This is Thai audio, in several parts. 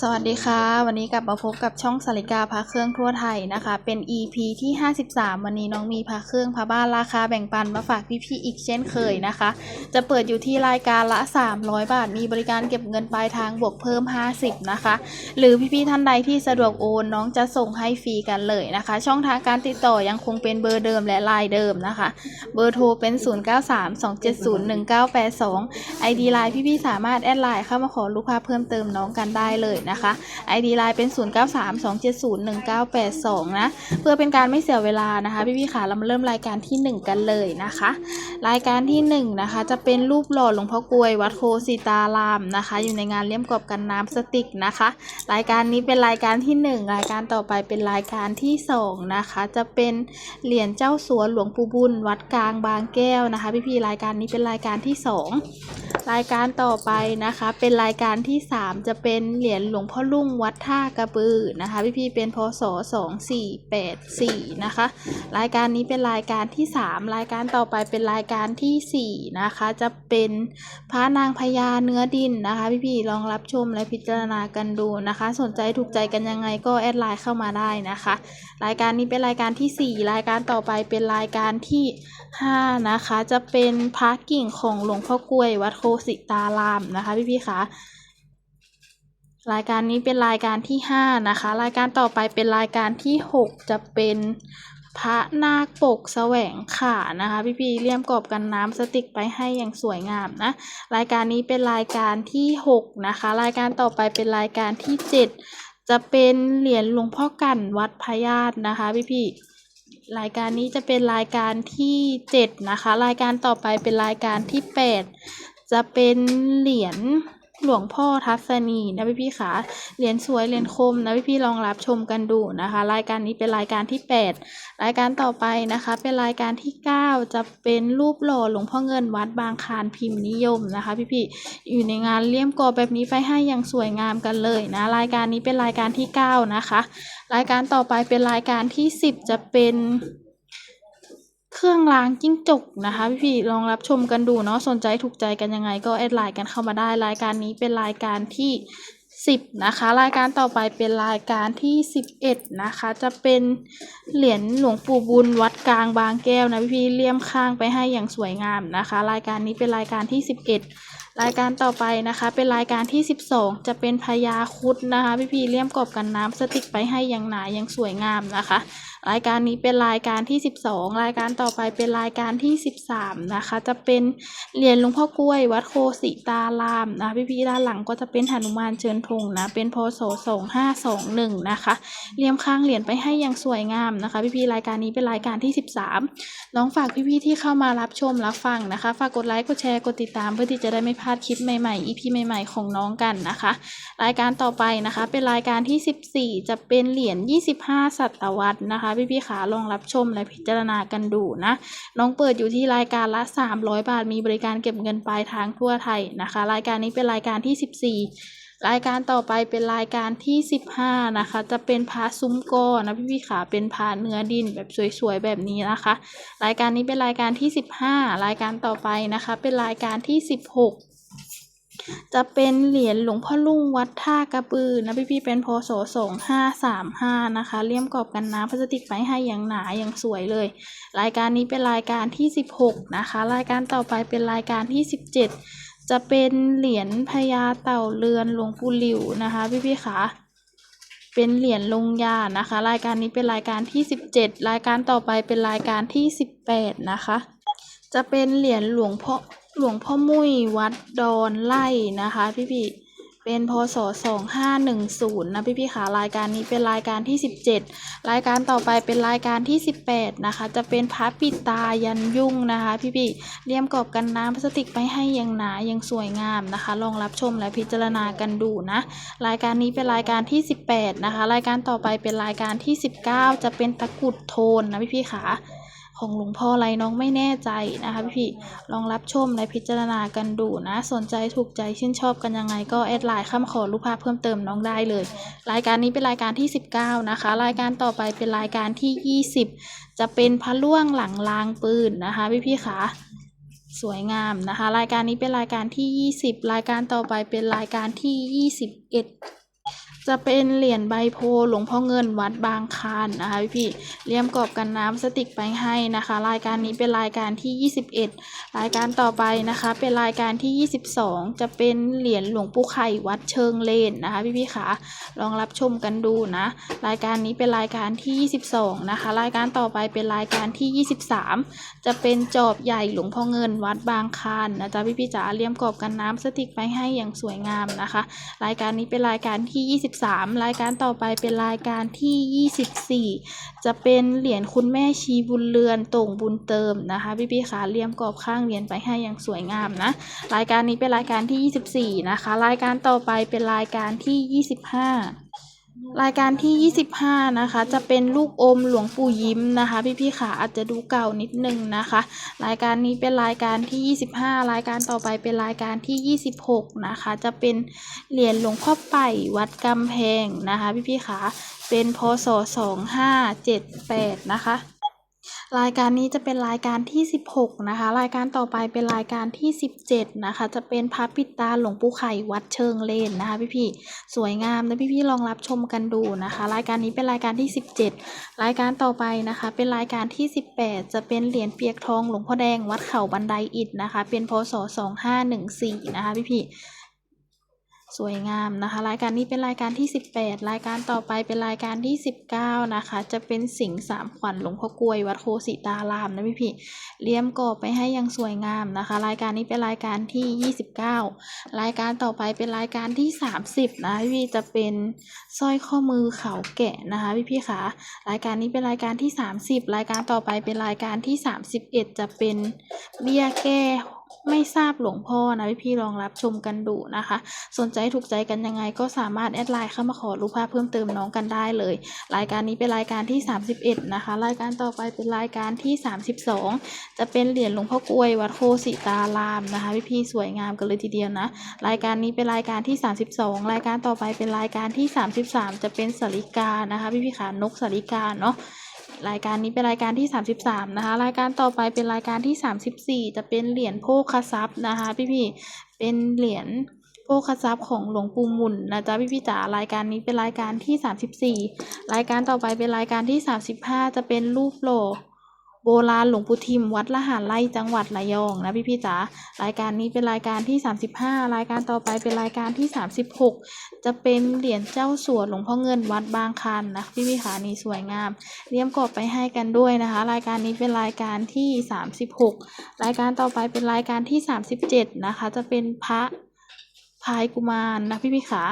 สวัสดีค่ะ วันนี้กลับมาพบกับช่องสาริกาพระเครื่องทั่วไทยนะคะ เป็น EP ที่ 53 วันนี้น้องมีพระเครื่องพระบ้านราคาแบ่งปันมาฝากพี่ๆอีกเช่นเคยนะคะ จะเปิดอยู่ที่รายการละ 300 บาท มีบริการเก็บเงินปลายทางบวกเพิ่ม 50 นะคะ หรือพี่ๆท่านใดที่สะดวกโอนน้องจะส่งให้ฟรีกันเลยนะคะ ช่องทางการติดต่อยังคงเป็นเบอร์เดิมและไลน์เดิมนะคะ เบอร์โทรเป็น 0932701982 ID ไลน์พี่ๆสามารถแอดไลน์เข้ามาขอลูกค้าเพิ่มเติมน้องกันได้เลยนะคะ ID ไลน์เป็น 0932701982 นะ เพื่อเป็นการไม่เสียเวลานะคะ พี่ๆค่ะเรามาเริ่มรายการที่ 1 กันเลยนะคะ รายการที่ 1 นะคะ จะเป็นรูปหล่อหลวงพ่อกลวย วัดโคสิตารามนะคะ อยู่ในงานเลี่ยมกรอบกันน้ำสติกนะคะ รายการนี้เป็นรายการที่ 1 รายการต่อไปเป็นรายการที่ 2 นะคะ จะเป็นเหรียญเจ้าสัวหลวงปู่บุญ วัดกลางบางแก้วนะคะ พี่ๆรายการนี้เป็นรายการที่ 2 รายการต่อไปนะคะ เป็นรายการที่ 3 จะเป็นเหรียญหลวงพ่อลุ่งวัดท่ากระบือนะคะ พี่ๆเป็นพศ2484นะคะ รายการนี้เป็นรายการที่ 3 รายการต่อไปเป็นรายการทีสี่ 4 นะคะ จะเป็นพระนางพญาเนื้อดินนะคะ พี่ๆลองรับชมและพิจารณากันดูนะคะ สนใจถูกใจกันยังไงก็แอดไลน์เข้ามาได้นะคะ รายการนี้เป็นรายการทีสี่4 รายการต่อไปเป็นรายการที่ 5 นะคะ จะเป็นพระกิ่งของหลวงพ่อกลวยวัดโคสิตารามนะคะ พี่ๆคะ รายการนี้เป็นรายการที่ 5 นะคะ รายการต่อไปเป็นรายการที่ 6 จะเป็นพระนาคปกแสวงขานะคะ พี่ๆเลี่ยมกรอบกันน้ำสติกไปให้อย่างสวยงามนะ รายการนี้เป็นรายการที่ 6 นะคะ รายการต่อไปเป็นรายการที่ 7 จะเป็นเหรียญหลวงพ่อกันวัดพญาตนะคะพี่ๆรายการนี้จะเป็นรายการที่ 7 นะคะ รายการต่อไปเป็นรายการที่ 8 จะเป็นเหรียญ หลวงพ่อทัศนีนะพี่พี่ๆคะเหรียญสวยเหรียญคมนะพี่พี่ลองรับชมกันดูนะคะ รายการนี้เป็นรายการที่ 8 รายการต่อไปนะคะ เป็นรายการที่ 9 จะเป็นรูปหล่อหลวงพ่อเงินวัดบางคานพิมพ์นิยมนะคะ พี่พี่อยู่ในงานเลี่ยมกอแบบนี้ไปให้อย่างสวยงามกันเลยนะ รายการนี้เป็นรายการที่ 9 นะคะ รายการต่อไปเป็นรายการที่ 10 จะเป็น เครื่องล้างจิ้งจกนะคะพี่ๆลองรับชมกันดูเนาะสนใจถูกใจกันยังไงก็แอดไลน์กันเข้ามาได้รายการนี้เป็นรายการที่ 10 นะคะ รายการต่อไปเป็นรายการที่ 11 นะคะ จะเป็นเหรียญหลวงปู่บุญวัดกลางบางแก้วนะพี่ๆเลี่ยมข้างไปให้อย่างสวยงามนะคะ รายการนี้เป็นรายการที่ 11 รายการต่อไปนะคะ เป็นรายการที่ 12 จะเป็นพญาคุดนะคะ พี่ๆเลี่ยมกรอบกันน้ำสติกไปให้อย่างหนาอย่างสวยงามนะคะ รายการนี้เป็นรายการที่ 12 รายการต่อไปเป็นรายการที่ 13 นะคะ จะเป็นเหรียญหลวงพ่อกล้วย วัดโคสิตารามนะพี่พี่ๆด้านหลังก็จะเป็นหนุมานเชิญธงนะ เป็นพศ2521 นะคะ เรียมข้างเหรียญไปให้อย่างสวยงามนะคะ พี่ๆรายการนี้เป็นรายการที่ 13 น้องฝากพี่พี่ๆที่เข้ามารับชมรับฟังนะคะ ฝากกดไลค์กดแชร์กดติดตามเพื่อที่จะได้ไม่พลาดคลิปใหม่ๆ EP ใหม่ๆ ของน้องกันนะคะ รายการต่อไปนะคะ เป็นรายการที่ 14 จะเป็นเหรียญ25 ศตวรรษนะคะพี่พี่ๆขาลองรับชมและพิจารณากันดูนะน้องเปิดอยู่ที่รายการละ 300 บาท มีบริการเก็บเงินปลายทางทั่วไทยนะคะ รายการนี้เป็นรายการที่ 14รายการต่อไปเป็นรายการที่ 15 นะคะ จะเป็นพาซุ้มกอนะพี่พี่ๆขาเป็นพาเนื้อดินแบบสวยๆแบบนี้นะคะ รายการนี้เป็นรายการที่ 15 รายการต่อไปนะคะ เป็นรายการที่ 16 จะเป็นเหรียญหลวงพ่อลุ่งวัดท่ากระบือนะพี่พี่ๆเป็นพศสองห้าสามห้านะคะเลี่ยมกรอบกันน้ำพลาสติกไปให้อย่างหนาอย่างสวยเลย รายการนี้เป็นรายการที่สิบหกนะคะ รายการต่อไปเป็นรายการที่สิบเจ็ดจะเป็นเหรียญพญาเต่าเรือนหลวงปู่หลิวนะคะพี่พี่ๆคะเป็นเหรียญลงยานะคะ รายการนี้เป็นรายการที่สิบเจ็ดรายการต่อไปเป็นรายการที่สิบแปดนะคะ จะเป็นเหรียญหลวงพ่อ หลวงพ่อมุ้ยวัดดอนไล่นะคะพี่พี่เป็นพศสองห้าหนึ่งศูนย์นะพี่พี่ค่ะรายการนี้เป็นรายการที่สิบเจ็ดรายการต่อไปเป็นรายการที่สิบแปดนะคะ จะเป็นพระปิตายันยุ่งนะคะ พี่พี่เลี่ยมกรอบกันน้ำพลาสติกไปให้ย่างหนาย่างสวยงามนะคะ ลองรับชมและพิจารณากันดูนะ รายการนี้เป็นรายการที่ 18 นะคะ รายการต่อไปเป็นรายการที่ 19 จะเป็นตะกุดโทนนะพี่พี่ค่ะ ของหลวงพ่ออะไรน้องไม่แน่ใจนะคะพี่พี่ลองรับชมและพิจารณากันดูนะ สนใจถูกใจชื่นชอบกันยังไงก็แอดไลน์ข้ามขอรูปภาพเพิ่มเติมน้องได้เลย รายการนี้เป็นรายการที่ 19 นะคะ รายการต่อไปเป็นรายการที่ 20 จะเป็นพระล่วงหลังลางปืนนะคะพี่พี่คะสวยงามนะคะ รายการนี้เป็นรายการที่ 20 รายการต่อไปเป็นรายการที่ 21 จะเป็นเหรียญใบโพหลวงพ่อเงินวัดบางคานนะคะพี่พี่เลี่ยมกรอบกันน้ำสติกไปให้นะคะ รายการนี้เป็นรายการที่ 21 รายการต่อไปนะคะ เป็นรายการที่ 22 จะเป็นเหรียญหลวงปู่ไข่วัดเชิงเลนนะคะพี่พี่ๆค่ะลองรับชมกันดูนะ รายการนี้เป็นรายการที่ 22 นะคะ รายการต่อไปเป็นรายการที่ 23 จะเป็นจอบใหญ่หลวงพ่อเงินวัดบางคานนะจ๊ะพี่พี่จ๋าเลี่ยมกรอบกันน้ำสติกไปให้อย่างสวยงามนะคะ รายการนี้เป็นรายการที่ 23รายการต่อไปเป็นรายการที่ 24 จะเป็นเหรียญคุณแม่ชีบุญเรือนต่งบุญเติมนะคะพี่พี่ๆค่ะเลี่ยมกรอบข้างเหรียญไปให้อย่างสวยงามนะ รายการนี้เป็นรายการที่ 24 นะคะ รายการต่อไปเป็นรายการที่ 25 รายการที่ 25 นะคะ จะเป็นลูกอมหลวงปู่ยิ้มนะคะ พี่ๆค่ะอาจจะดูเก่านิดนึงนะคะ รายการนี้เป็นรายการที่ 25 รายการต่อไปเป็นรายการที่ 26 นะคะ จะเป็นเหรียญหลวงพ่อไป่วัดกำแพงนะคะ พี่ๆค่ะเป็นพศ2578 นะคะ รายการนี้จะเป็นรายการที่ 16 นะคะ รายการต่อไปเป็นรายการที่ 17 นะคะ จะเป็นพระปิดตาหลวงปู่ไข่วัดเชิงเลนนะคะพี่ๆสวยงามนะพี่ๆลองรับชมกันดูนะคะ รายการนี้เป็นรายการที่ 17 รายการต่อไปนะคะ เป็นรายการที่ 18 จะเป็นเหรียญเปียกทองหลวงพ่อแดงวัดเขาบันไดอิฐนะคะ เป็นพศ2514นะคะพี่ๆ สวยงามนะคะ รายการนี้เป็นรายการที่ 18 รายการต่อไปเป็นรายการที่ 19 นะคะ จะเป็นสิงห์สามขวัญหลวงพ่อกลวยวัดโคสิตารามนะพี่พี่เลี่ยมกรอบไปให้ยังสวยงามนะคะ รายการนี้เป็นรายการที่ 29 รายการต่อไปเป็นรายการที่ 30 นะพี่ๆจะเป็นสร้อยข้อมือเขาแกะนะคะพี่พี่คะรายการนี้เป็นรายการที่ 30 รายการต่อไปเป็นรายการที่ 31 จะเป็นเบี้ยแก้ ไม่ทราบหลวงพ่อนะพี่พี่ๆลองรับชมกันดูนะคะ สนใจถูกใจกันยังไงก็สามารถแอดไลน์เข้ามาขอรูปภาพเพิ่มเติมน้องกันได้เลย รายการนี้เป็นรายการที่ 31 นะคะ รายการต่อไปเป็นรายการที่ 32 จะเป็นเหรียญหลวงพ่อกลวยวัดโคสิตารามนะคะพี่พี่ๆสวยงามกันเลยทีเดียวนะ รายการนี้เป็นรายการที่ 32 รายการต่อไปเป็นรายการที่ 33 จะเป็นสาริกานะคะพี่พี่ๆขานกสาริกาเนาะ รายการนี้เป็นรายการที่ 33 นะคะ รายการต่อไปเป็นรายการที่ 34 จะเป็นเหรียญโภคทรัพย์นะคะ พี่พี่เป็นเหรียญโภคทรัพย์ของหลวงปู่มุนนะจ๊ะพี่ๆจ๋ารายการนี้เป็นรายการที่ 34 รายการต่อไปเป็นรายการที่ 35 จะเป็นรูปโล โบราณหลวงปู่ทิมวัดละหารไร่จังหวัดระยองนะพี่ๆจ๋ารายการนี้เป็นรายการที่ 35 รายการต่อไปเป็นรายการที่ 36 จะเป็นเหรียญเจ้าสัวหลวงพ่อเงินวัดบางคันนะพี่ๆขานี่สวยงามเลี่ยมกรอบไปให้กันด้วยนะคะ รายการนี้เป็นรายการที่ 36 รายการต่อไปเป็นรายการที่ 37 นะคะ จะเป็นพระพายกุมารนะพี่พี่ขา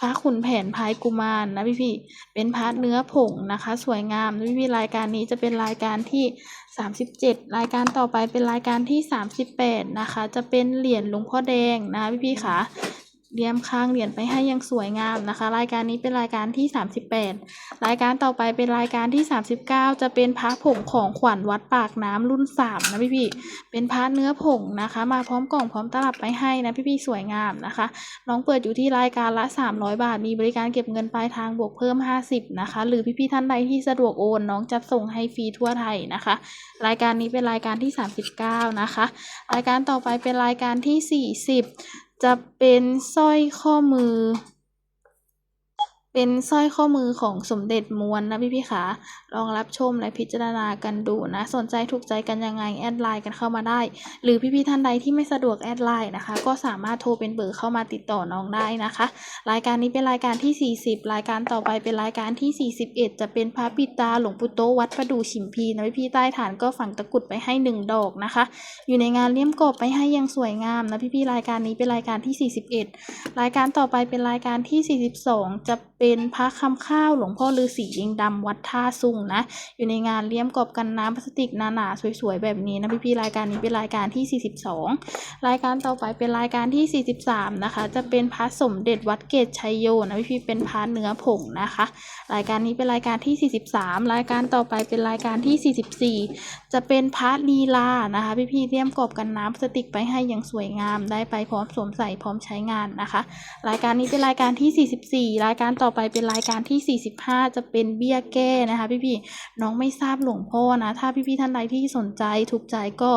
พระขุนแผนพายกุมารนะพี่พี่เป็นพระเนื้อผงนะคะ สวยงามพี่พี่รายการนี้จะเป็นรายการที่ 37 รายการต่อไปเป็นรายการที่ 38 นะคะ จะเป็นเหรียญหลวงพ่อแดงนะพี่พี่คะ เลียมข้างเหรียญไปให้ยังสวยงามนะคะ รายการนี้เป็นรายการที่ 38 รายการต่อไปเป็นรายการที่ 39 จะเป็นพระผงของขวัญวัดปากน้ำรุ่น 3 นะพี่พี่เป็นพระเนื้อผงนะคะ มาพร้อมกล่องพร้อมตลับไปให้นะพี่พี่สวยงามนะคะ น้องเปิดอยู่ที่รายการละ 300 บาท มีบริการเก็บเงินปลายทางบวกเพิ่ม 50 นะคะ หรือพี่ๆท่านใดที่สะดวกโอนน้องจะส่งให้ฟรีทั่วไทยนะคะ รายการนี้เป็นรายการที่ 39 นะคะ รายการต่อไปเป็นรายการที่ 40 จะเป็นสร้อยข้อมือ เป็นสร้อยข้อมือของสมเด็จม้วนนะพี่พี่ๆขาลองรับชมและพิจารณากันดูนะ สนใจถูกใจกันยังไงแอดไลน์กันเข้ามาได้ หรือพี่พี่ๆท่านใดที่ไม่สะดวกแอดไลน์นะคะ ก็สามารถโทรเป็นเบอร์เข้ามาติดต่อน้องได้นะคะ รายการนี้เป็นรายการที่ 40 รายการต่อไปเป็นรายการที่ 41 จะเป็นพระปิตาหลวงปู่โตวัดประดู่ฉิมพีนะพี่พี่ใต้ฐานก็ฝังตะกุดไปให้หนึ่งดอกนะคะ อยู่ในงานเลี่ยมกรบไปให้ยังสวยงามนะพี่ๆรายการนี้เป็นรายการที่ 41 รายการต่อไปเป็นรายการที่ 42 จะเป็นพระคำข้าวหลวงพ่อฤาษียิงดำวัดท่าซุงนะ อยู่ในงานเลี่ยมกรอบกันน้ำพลาสติกหนาๆสวยๆ แบบนี้นะพี่ๆรายการนี้เป็นรายการที่ 42 รายการต่อไปเป็นรายการที่ 43 นะคะ จะเป็นพระสมเด็จวัดเกตชัยโยนะพี่ๆเป็นพระเนื้อผงนะคะ รายการนี้เป็นรายการที่ 43 รายการต่อไปเป็นรายการที่ 44 จะเป็นพระลีลานะคะพี่ๆเลี่ยมกรอบกันน้ำพลาสติกไปให้อย่างสวยงามได้ไปพร้อมสวมใส่พร้อมใช้งานนะคะ รายการนี้เป็นรายการที่ 44 รายการต่อไปเป็นรายการที่ 45 จะเป็นเบี้ยแก้นะคะ พี่ๆน้องไม่ทราบหลวงพ่อนะ ถ้าพี่ๆท่านใดที่สนใจถูกใจก็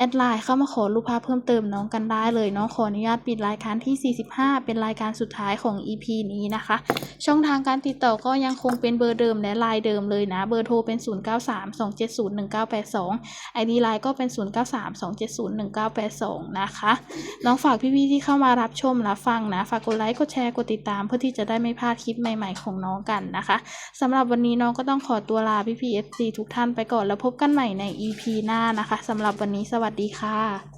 แอดไลน์เข้ามาขอรูปภาพเพิ่มเติมน้องกันได้เลยน้องขออนุญาตปิดรายการที่ 45 เป็นรายการสุดท้ายของ EP นี้นะคะ ช่องทางการติดต่อก็ยังคงเป็นเบอร์เดิมและไลน์เดิมเลยนะ เบอร์โทรเป็น 0932701982 ID ไลน์ก็เป็น 0932701982 นะคะ น้องฝากพี่ๆที่เข้ามารับชมรับฟังนะ ฝากกดไลค์กดแชร์กดติดตาม เพื่อที่จะได้ไม่พลาดคลิปใหม่ๆของน้องกันนะคะสำหรับวันนี้น้องก็ต้องขอตัวลาพี่ๆ FC ทุกท่านไปก่อนแล้วพบกันใหม่ใน EP หน้านะคะสำหรับวันนี้สวัสสดีค่ะ